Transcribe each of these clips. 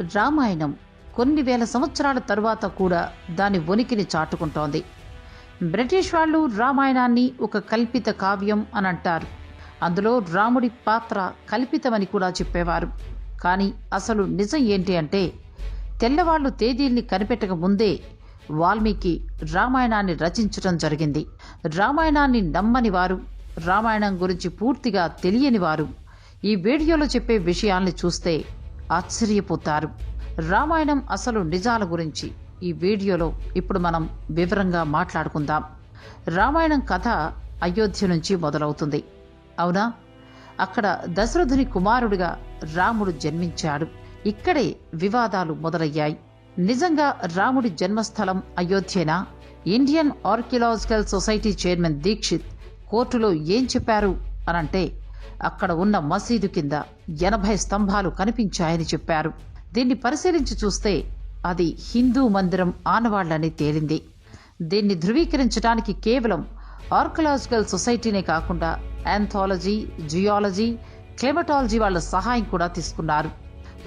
రామాయణం కొన్ని వేల సంవత్సరాల తరువాత కూడా దాని ఉనికిని చాటుకుంటోంది. బ్రిటిష్ వాళ్ళు రామాయణాన్ని ఒక కల్పిత కావ్యం అని అంటారు అందులో రాముడి పాత్ర కల్పితమని కూడా చెప్పేవారు. కానీ అసలు నిజం ఏంటి అంటే తెల్లవాళ్ళు తేదీల్ని కనిపెట్టక ముందే వాల్మీకి రామాయణాన్ని రచించడం జరిగింది. రామాయణాన్ని నమ్మని వారు రామాయణం గురించి పూర్తిగా తెలియని వారు ఈ వీడియోలో చెప్పే విషయాల్ని చూస్తే ఆశ్చర్యపోతారు. రామాయణం అసలు నిజాల గురించి ఈ వీడియోలో ఇప్పుడు మనం వివరంగా మాట్లాడుకుందాం. రామాయణం కథ అయోధ్య నుంచి మొదలవుతుంది. అవునా? అక్కడ దశరథుని కుమారుడిగా రాముడు జన్మించాడు. ఇక్కడే వివాదాలు మొదలయ్యాయి. నిజంగా రాముడి జన్మస్థలం అయోధ్యేనా? Indian archaeological society chairman Dikshit కోర్టులో ఏం చెప్పారు? అనంటే అక్కడ ఉన్న మసీదు కింద ఎనభై స్తంభాలు కనిపించాయని చెప్పారు. దీన్ని పరిశీలించి చూస్తే అది హిందూ మందిరం ఆనవాళ్ళని తేలింది. దీన్ని ధృవీకరించడానికి కేవలం ఆర్కలాజికల్ సొసైటీనే కాకుండా ఆంథాలజీ జియాలజీ క్లెమటాలజీ వాళ్ళ సహాయం కూడా తీసుకున్నారు.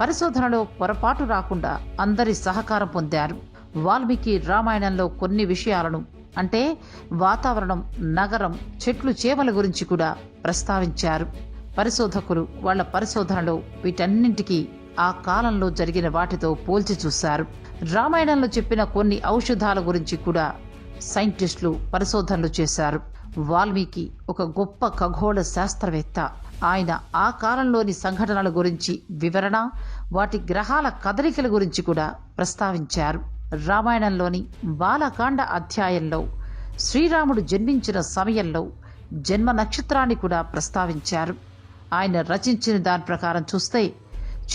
పరిశోధనలో పొరపాటు రాకుండా అందరి సహకారం పొందారు. వాల్మీకి రామాయణంలో కొన్ని విషయాలను అంటే వాతావరణం నగరం చెట్లు చేమల గురించి కూడా ప్రస్తావించారు. పరిశోధకులు వాళ్ళ పరిశోధనలో వీటన్నింటికీ ఆ కాలంలో జరిగిన వాటితో పోల్చి చూశారు. రామాయణంలో చెప్పిన కొన్ని ఔషధాల గురించి కూడా సైంటిస్టులు పరిశోధనలు చేశారు. వాల్మీకి ఒక గొప్ప ఖగోళ శాస్త్రవేత్త. ఆయన ఆ కాలంలోని సంఘటనల గురించి వివరణ వాటి గ్రహాల కదలికల గురించి కూడా ప్రస్తావించారు. రామాయణంలోని బాలకాండ అధ్యాయంలో శ్రీరాముడు జన్మించిన సమయంలో జన్మ నక్షత్రాన్ని కూడా ప్రస్తావించారు. ఆయన రచించిన దాని ప్రకారం చూస్తే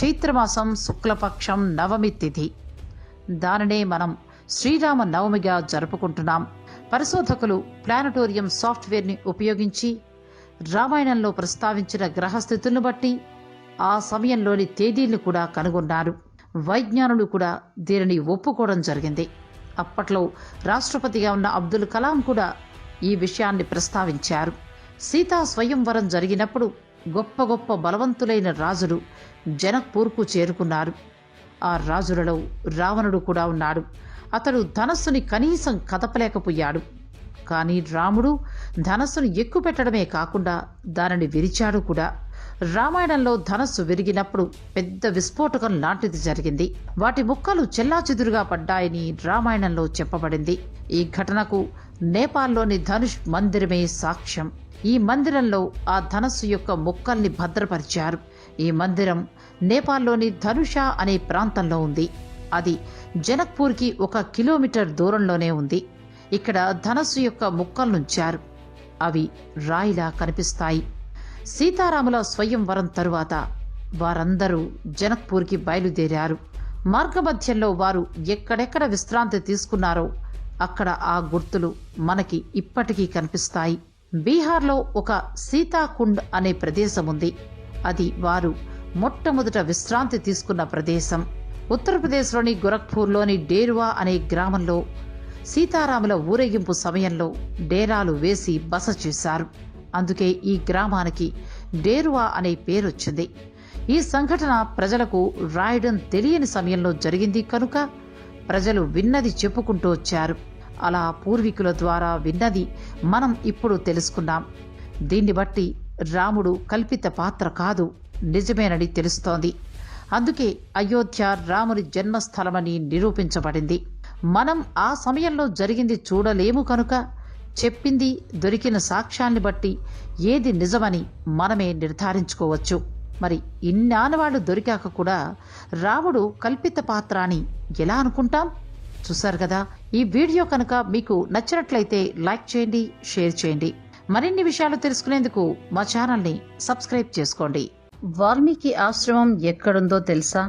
చైత్రమాసం శుక్లపక్షం నవమి తిథి. దానినే మనం శ్రీరామ నవమిగా జరుపుకుంటున్నాం. పరిశోధకులు ప్లానటోరియం సాఫ్ట్వేర్ని ఉపయోగించి రామాయణంలో ప్రస్తావించిన గ్రహస్థితులను బట్టి ఆ సమయంలోని తేదీలను కూడా కనుగొన్నారు. వైజ్ఞానులు కూడా దీనిని ఒప్పుకోవడం జరిగింది. అప్పట్లో రాష్ట్రపతిగా ఉన్న అబ్దుల్ కలాం కూడా ఈ విషయాన్ని ప్రస్తావించారు. సీతా స్వయంవరం జరిగినప్పుడు గొప్ప గొప్ప బలవంతులైన రాజులు జనక్పూర్కు చేరుకున్నారు. ఆ రాజులలో రావణుడు కూడా ఉన్నాడు. అతడు ధనస్సుని కనీసం కదపలేకపోయాడు. కానీ రాముడు ధనస్సును ఎక్కుపెట్టడమే కాకుండా దానిని విరిచాడు కూడా. రామాయణంలో ధనస్సు విరిగినప్పుడు పెద్ద విస్ఫోటకం లాంటిది జరిగింది. వాటి ముక్కలు చెల్లాచెదురుగా పడ్డాయని రామాయణంలో చెప్పబడింది. ఈ ఘటనకు నేపాల్లోని ధనుష్ మందిరమే సాక్ష్యం. ఈ మందిరంలో ఆ ధనస్సు యొక్క ముక్కల్ని భద్రపరిచారు. ఈ మందిరం నేపాల్లోని ధనుష అనే ప్రాంతంలో ఉంది. అది జనక్పూర్కి ఒక కిలోమీటర్ దూరంలోనే ఉంది. ఇక్కడ ధనస్సు యొక్క ముక్కలుంచారు అవి రాయిలా కనిపిస్తాయి. సీతారాముల స్వయంవరం తరువాత వారందరూ జనక్పూర్కి బయలుదేరారు. మార్గమధ్యంలో వారు ఎక్కడెక్కడ విశ్రాంతి తీసుకున్నారో అక్కడ ఆ గుర్తులు మనకి ఇప్పటికీ కనిపిస్తాయి. బీహార్లో ఒక సీతాకుండ్ అనే ప్రదేశం ఉంది అది వారు మొట్టమొదట విశ్రాంతి తీసుకున్న ప్రదేశం. ఉత్తరప్రదేశ్లోని గోరఖ్పూర్లోని డేరువా అనే గ్రామంలో సీతారాముల ఊరేగింపు సమయంలో డేరాలు వేసి బస చేశారు. అందుకే ఈ గ్రామానికి డేరువా అనే పేరొచ్చింది. ఈ సంఘటన ప్రజలకు రాయడం తెలియని సమయంలో జరిగింది కనుక ప్రజలు విన్నది చెప్పుకుంటూ వచ్చారు. అలా పూర్వీకుల ద్వారా విన్నది మనం ఇప్పుడు తెలుసుకున్నాం. దీన్ని బట్టి రాముడు కల్పిత పాత్ర కాదు నిజమేనని తెలుస్తోంది. అందుకే అయోధ్య రాముని జన్మస్థలమని నిరూపించబడింది. మనం ఆ సమయంలో జరిగింది చూడలేము కనుక చెప్పింది దొరికిన సాక్ష్యాన్ని బట్టి ఏది నిజమని మనమే నిర్ధారించుకోవచ్చు. మరి ఇన్ని ఆనవాళ్ళు దొరికాక కూడా రాముడు కల్పిత పాత్ర అని ఎలా అనుకుంటాం? చూశారు కదా ఈ వీడియో కనుక మీకు నచ్చినట్లయితే లైక్ చేయండి షేర్ చేయండి. మరిన్ని విషయాలు తెలుసుకునేందుకు మా ఛానల్ని సబ్స్క్రైబ్ చేసుకోండి. వాల్మీకి ఆశ్రమం ఎక్కడుందో తెలుసా?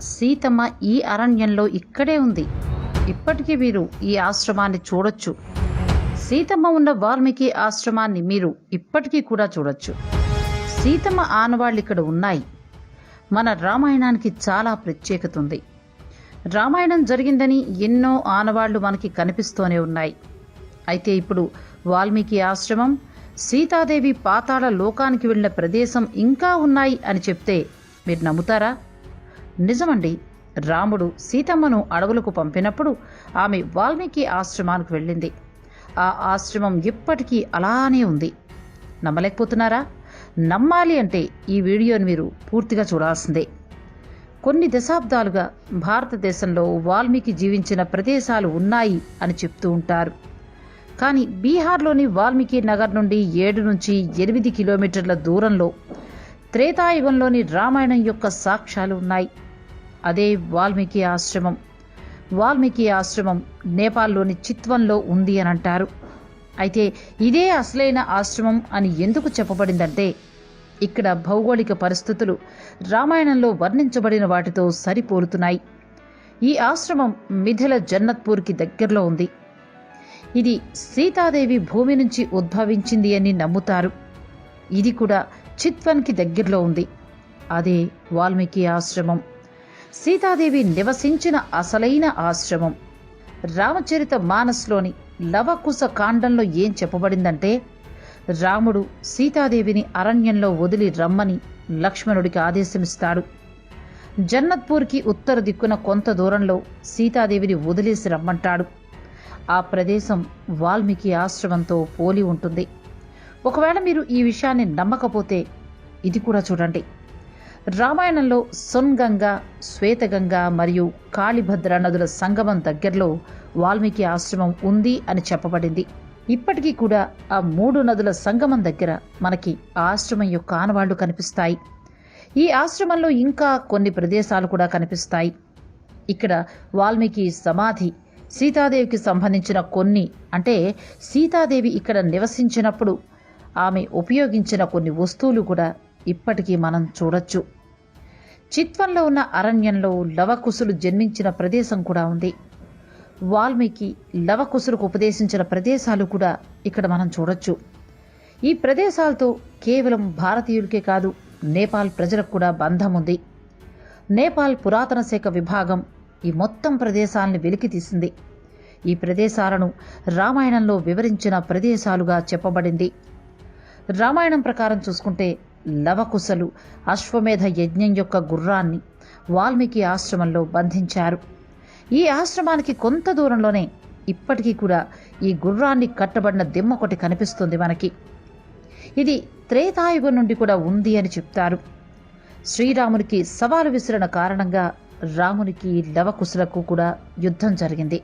సీతమ్మ ఈ అరణ్యంలో ఇక్కడే ఉంది. ఇప్పటికీ మీరు ఈ ఆశ్రమాన్ని చూడొచ్చు. సీతమ్మ ఉన్న వాల్మీకి ఆశ్రమాన్ని మీరు ఇప్పటికీ కూడా చూడొచ్చు. సీతమ్మ ఆనవాళ్ళు ఇక్కడ ఉన్నాయి. మన రామాయణానికి చాలా ప్రత్యేకత ఉంది రామాయణం జరిగిందని ఎన్నో ఆనవాళ్ళు మనకి కనిపిస్తూనే ఉన్నాయి. అయితే ఇప్పుడు వాల్మీకి ఆశ్రమం సీతాదేవి పాతాళ లోకానికి వెళ్ళిన ప్రదేశం ఇంకా ఉన్నాయి అని చెప్తే మీరు నమ్ముతారా? నిజమండి. రాముడు సీతమ్మను అడవులకు పంపినప్పుడు ఆమె వాల్మీకి ఆశ్రమానికి వెళ్ళింది. ఆ ఆశ్రమం ఇప్పటికీ అలానే ఉంది. నమ్మలేకపోతున్నారా? నమ్మాలి అంటే ఈ వీడియోని మీరు పూర్తిగా చూడాల్సిందే. కొన్ని దశాబ్దాలుగా భారతదేశంలో వాల్మీకి జీవించిన ప్రదేశాలు ఉన్నాయి అని చెప్తూ ఉంటారు. కానీ బీహార్లోని వాల్మీకి నగర్ నుండి ఏడు నుంచి ఎనిమిది కిలోమీటర్ల దూరంలో త్రేతాయుగంలోని రామాయణం యొక్క సాక్ష్యాలు ఉన్నాయి. అదే వాల్మీకి ఆశ్రమం. వాల్మీకి ఆశ్రమం నేపాల్లోని చిత్వంలో ఉంది అని అంటారు. అయితే ఇదే అసలైన ఆశ్రమం అని ఎందుకు చెప్పబడిందంటే ఇక్కడ భౌగోళిక పరిస్థితులు రామాయణంలో వర్ణించబడిన వాటితో సరిపోలుతున్నాయి. ఈ ఆశ్రమం మిథిల జన్నత్పూర్కి దగ్గరలో ఉంది. ఇది సీతాదేవి భూమి నుంచి ఉద్భవించింది అని నమ్ముతారు. ఇది కూడా చిత్వన్కి దగ్గరలో ఉంది. అదే వాల్మీకి ఆశ్రమం. సీతాదేవి నివసించిన అసలైన ఆశ్రమం. రామచరిత మానస్లోని లవకుశ కాండంలో ఏం చెప్పబడిందంటే రాముడు సీతాదేవిని అరణ్యంలో వదిలి రమ్మని లక్ష్మణుడికి ఆదేశమిస్తాడు. జన్నత్పూర్కి ఉత్తర దిక్కున కొంత దూరంలో సీతాదేవిని వదిలేసి రమ్మంటాడు. ఆ ప్రదేశం వాల్మీకి ఆశ్రమంతో పోలి ఉంటుంది. ఒకవేళ మీరు ఈ విషయాన్ని నమ్మకపోతే ఇది కూడా చూడండి. రామాయణంలో సొన్గంగ శ్వేతగంగ మరియు కాళిభద్ర నదుల సంగమం దగ్గరలో వాల్మీకి ఆశ్రమం ఉంది అని చెప్పబడింది. ఇప్పటికీ కూడా ఆ మూడు నదుల సంగమం దగ్గర మనకి ఆశ్రమం యొక్క ఆనవాళ్ళు కనిపిస్తాయి. ఈ ఆశ్రమంలో ఇంకా కొన్ని ప్రదేశాలు కూడా కనిపిస్తాయి. ఇక్కడ వాల్మీకి సమాధి సీతాదేవికి సంబంధించిన కొన్ని అంటే సీతాదేవి ఇక్కడ నివసించినప్పుడు ఆమె ఉపయోగించిన కొన్ని వస్తువులు కూడా ఇప్పటికీ మనం చూడొచ్చు. చిత్వంలో ఉన్న అరణ్యంలో లవకుశులు జన్మించిన ప్రదేశం కూడా ఉంది. వాల్మీకి లవకుశులకు ఉపదేశించిన ప్రదేశాలు కూడా ఇక్కడ మనం చూడొచ్చు. ఈ ప్రదేశాలతో కేవలం భారతీయులకే కాదు నేపాల్ ప్రజలకు కూడా బంధం ఉంది. నేపాల్ పురాతన శాఖ విభాగం ఈ మొత్తం ప్రదేశాలను వెలికి తీసింది. ఈ ప్రదేశాలను రామాయణంలో వివరించిన ప్రదేశాలుగా చెప్పబడింది. రామాయణం ప్రకారం చూసుకుంటే లవకుశలు అశ్వమేధ యజ్ఞం యొక్క గుర్రాన్ని వాల్మీకి ఆశ్రమంలో బంధించారు. ఈ ఆశ్రమానికి కొంత దూరంలోనే ఇప్పటికీ కూడా ఈ గుర్రాన్ని కట్టబడిన దిమ్మ ఒకటి కనిపిస్తుంది మనకి. ఇది త్రేతాయుగం నుండి కూడా ఉంది అని చెప్తారు. శ్రీరామునికి సవాలు విసిరిన కారణంగా రామునికి లవకుశులకు కూడా యుద్ధం జరిగింది.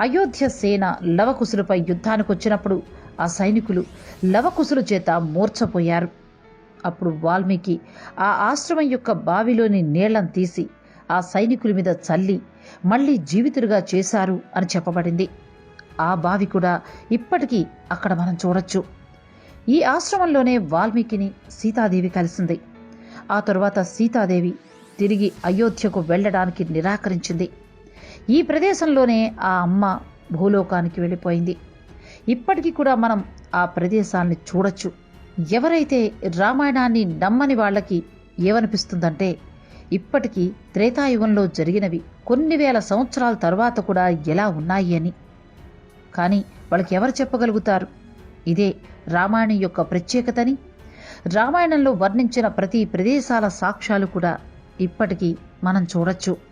అయోధ్య సేన లవకుశులపై యుద్ధానికి వచ్చినప్పుడు ఆ సైనికులు లవకుశుల చేత మూర్ఛపోయారు. అప్పుడు వాల్మీకి ఆ ఆశ్రమం యొక్క బావిలోని నీళ్ళను తీసి ఆ సైనికుల మీద చల్లి మళ్ళీ జీవితులుగా చేశారు అని చెప్పబడింది. ఆ బావి కూడా ఇప్పటికీ అక్కడ మనం చూడొచ్చు. ఈ ఆశ్రమంలోనే వాల్మీకిని సీతాదేవి కలిసింది. ఆ తరువాత సీతాదేవి తిరిగి అయోధ్యకు వెళ్ళడానికి నిరాకరించింది. ఈ ప్రదేశంలోనే ఆ అమ్మ భూలోకానికి వెళ్ళిపోయింది. ఇప్పటికీ కూడా మనం ఆ ప్రదేశాన్ని చూడొచ్చు. ఎవరైతే రామాయణాన్ని నమ్మని వాళ్ళకి ఏమనిపిస్తుందంటే ఇప్పటికీ త్రేతాయుగంలో జరిగినవి కొన్ని వేల సంవత్సరాల తర్వాత కూడా ఎలా ఉన్నాయి అని. కానీ వాళ్ళకి ఎవరు చెప్పగలుగుతారు? ఇదే రామాయణం యొక్క ప్రత్యేకతని రామాయణంలో వర్ణించిన ప్రతి ప్రదేశాల సాక్ష్యాలు కూడా ఇప్పటికీ మనం చూడొచ్చు.